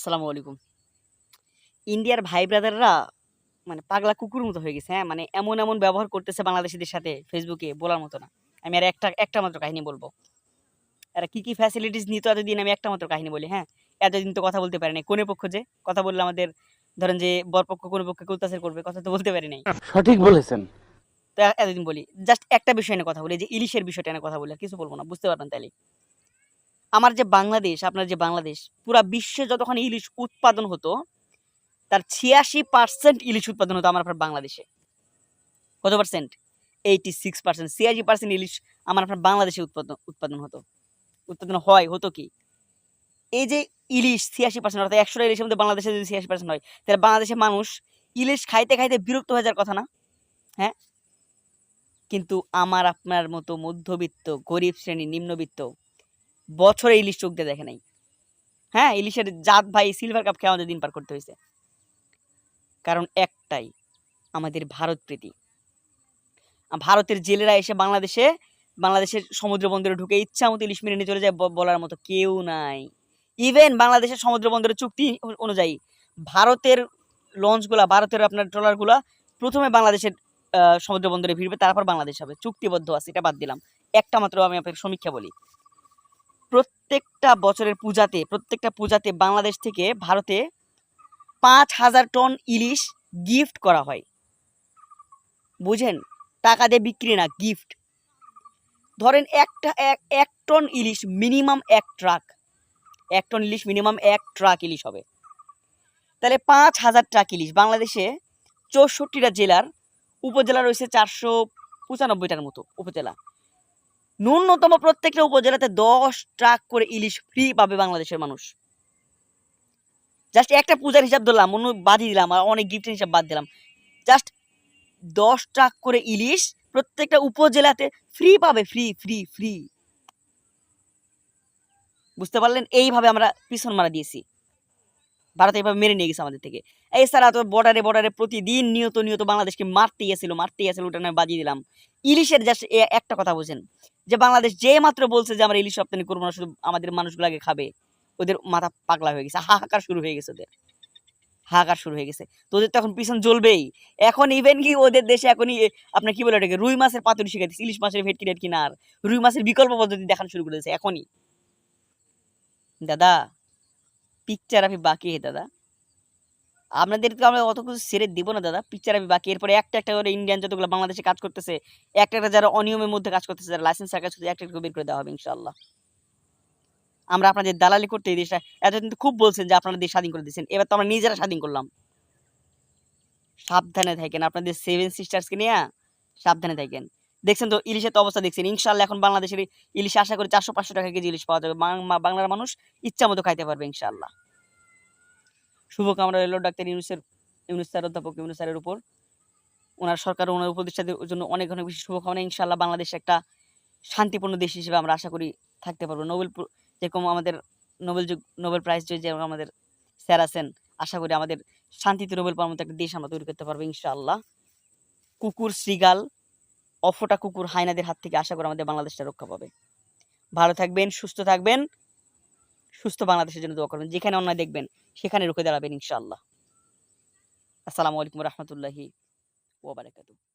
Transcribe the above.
আসসালামু আলাইকুম। ইন্ডিয়ার ভাই ব্রাদাররা মানে পাগলা কুকুর মতো হয়ে গেছে হ্যাঁ? মানে এমন এমন ব্যবহার করতেছে বাংলাদেশিদের সাথে ফেসবুকে বলার মতো না। আমি আর একটা একটা মাত্র কাহিনী বলব। এরা কি কি ফ্যাসিলিটিস নিত এতদিন আমি একটা মাত্র কাহিনী বলি হ্যাঁ? এতদিন তো কথা বলতে পারি নাই কোনে পক্ষ যে? কথা বললে আমাদের ধরেন যে বরপক্ষ কোন পক্ষে অত্যাচার করবে কথা তো বলতে পারি নাই। সঠিক বলেছেন। তো এতদিন বলি জাস্ট একটা বিষয় নিয়ে কথা বলি যে ইলিশের বিষয়টা নিয়ে কথা বলি কিছু বলব না বুঝতে পারবেন তাহলে আমার যে বাংলাদেশ, আপনার যে বাংলাদেশ, পুরা বিশ্বে যতক্ষণ ইলিশ উৎপাদন হতো, তার ছিয়াশি পার্সেন্ট ইলিশ উৎপাদন হতো আমার আপনার বাংলাদেশে। কত পার্সেন্ট এইটি সিক্স পার্সেন্ট ছিয়াশি পার্সেন্ট ইলিশ আমার আপনার বাংলাদেশে উৎপাদন উৎপাদন হতো। উৎপাদন হয়, হতো কি? এই যে ইলিশ ছিয়াশি পার্সেন্ট অর্থাৎ একশোটা ইলিশের মধ্যে বাংলাদেশে যদি ছিয়াশি পার্সেন্ট হয়, তাহলে বাংলাদেশের মানুষ ইলিশ খাইতে খাইতে বিরক্ত হয়ে যাওয়ার কথা না? হ্যাঁ? কিন্তু আমার আপনার মতো মধ্যবিত্ত, গরিব শ্রেণি নিম্নবিত্ত বছরে ইলিশ চোখ দিয়ে দেখে নাই। হ্যাঁ ইলিশের জাত ভাই সিলভার কাপ খেয়ে আমাদের দিন পার করতে হয়েছে। কারণ একটাই, আমাদের ভারত প্রীতি। ভারতের জেলেরা এসে বাংলাদেশে, বাংলাদেশের সমুদ্র বন্দরে ঢুকে ইচ্ছা মতো ইলিশ মেরে নিয়ে চলে যায় বলার মতো কেউ নাই। ইভেন বাংলাদেশের সমুদ্র বন্দরের চুক্তি অনুযায়ী, ভারতের লঞ্চগুলা ভারতের আপনার ট্রলারগুলা প্রথমে বাংলাদেশের সমুদ্র বন্দরে ভিড়বে তারপর বাংলাদেশ হবে। চুক্তিবদ্ধ আছে, এটা বাদ দিলাম। একটা মাত্র আমি আপনাকে সমীক্ষা বলি। প্রত্যেকটা বছরের পূজাতে, প্রত্যেকটা পূজাতে বাংলাদেশ থেকে ভারতে পাঁচ হাজার টন ইলিশ গিফট করা হয়। বুঝেন? টাকা দিয়ে বিক্রি না গিফট ধরেন একটা, এক টন ইলিশ মিনিমাম এক ট্রাক এক টন ইলিশ মিনিমাম এক ট্রাক ইলিশ হবে। তাহলে পাঁচ হাজার ট্রাক ইলিশ। বাংলাদেশে চৌষট্টিটা জেলার উপজেলা রয়েছে চারশো পঁচানব্বইটার মতো উপজেলা। ন্যূনতম প্রত্যেকটা উপজেলাতে দশ ট্রাক করে ইলিশ ফ্রি পাবে বাংলাদেশের মানুষ। জাস্ট একটা পূজার হিসাব ধরলাম, অন্য বাদই দিলাম, আর অনেক গিফটের হিসাব বাদ দিলাম। জাস্ট দশ ট্রাক করে ইলিশ প্রত্যেকটা উপজেলাতে ফ্রি পাবে ফ্রি ফ্রি ফ্রি বুঝতে পারলেন? এইভাবে আমরা পিছন মারা দিয়েছি। ভারত এইভাবে মেরে নিয়ে গেছে আমাদের থেকে। এছাড়া তো বর্ডারে বর্ডারে প্রতিদিন নিয়ত নিয়ত বাংলাদেশকে মারতে গেছিল মারতে গেছিল ওটা আমি বাজিয়ে দিলাম। ইলিশের জাস্ট একটা কথা বোঝেন, যে বাংলাদেশ যে মাত্র বলছে যে আমরা ইলিশ রপ্তানি করব না, শুধু আমাদের মানুষগুলাকে খাবে। ওদের মাথা পাগলা হয়ে গেছে, হাহাকার শুরু হয়ে গেছে ওদের। হাহাকার শুরু হয়ে গেছে। তো ওদের তো এখন পিছন জ্বলবেই। এখন ইভেন কি ওদের দেশে এখনই আপনার কি বলে ওটাকে, রুই মাছের পাতুরি শিখাইতেছে, ইলিশ মাছের ভেটকি টেটকি না আর। রুই মাছের বিকল্প পদ্ধতি দেখানো শুরু করে দিয়েছে, এখনই। দাদা পিকচার আমি বাকি হে দাদা। আপনাদের তো আমরা অত কিছু ছেড়ে দিব না, দাদা। পিকচার আমি বাকি এরপরে একটা একটা করে ইন্ডিয়ান যতগুলো বাংলাদেশে কাজ করতেছে, একটা একটা যারা অনিয়মের মধ্যে কাজ করতেছে, যারা লাইসেন্স কাজ করতেছে, একটা একটা বের করে দেওয়া হবে ইনশাল্লাহ আমরা আপনাদের দালালি করতে এই দেশটা, এতদিন তো খুব বলছেন যে আপনারা দেশ স্বাধীন করে দিয়েছেন, এবার তো আমরা নিজেরা স্বাধীন করলাম। সাবধানে থাকেন, আপনাদের সেভেন সিস্টার্সকে নিয়ে, সাবধানে থাকেন। দেখছেন তো, ইলিশের তো অবস্থা দেখছেন। ইনশাল্লাহ এখন বাংলাদেশের ইলিশ আশা করি চারশো পাঁচশো টাকা কেজি ইলিশ পাওয়া যাবে। বাংলার মানুষ ইচ্ছা মতো খাইতে পারবে ইনশাল্লাহ শুভকামনা রইল ডাক্তার ইউনুসের, ইউনুস স্যার, অধ্যাপক ইউনুস স্যারের উপর। ওনার সরকার ওনার উপদেষ্টাদের জন্য অনেক অনেক বেশি শুভকামনা। ইনশাল্লাহ বাংলাদেশ একটা শান্তিপূর্ণ দেশ হিসেবে আমরা আশা করি থাকতে পারব। নোবেল যেরকম আমাদের নোবেল যুগ, নোবেল প্রাইজ যে আমাদের স্যার আছেন, আশা করি আমাদের শান্তিতে নোবেল পাওয়ার মতো একটা দেশ আমরা তৈরি করতে পারব ইনশাআল্লাহ। কুকুর শ্রীগাল অফোটা কুকুর হায়নাদের হাত থেকে আশা করে আমাদের বাংলাদেশটা রক্ষা পাবে। ভালো থাকবেন, সুস্থ থাকবেন, সুস্থ বাংলাদেশের জন্য দোয়া করবেন। যেখানে অন্যায় দেখবেন, সেখানে রুখে দাঁড়াবেন ইনশাআল্লাহ। আসসালামু আলাইকুম রহমতুল্লাহি ওবারাকাতু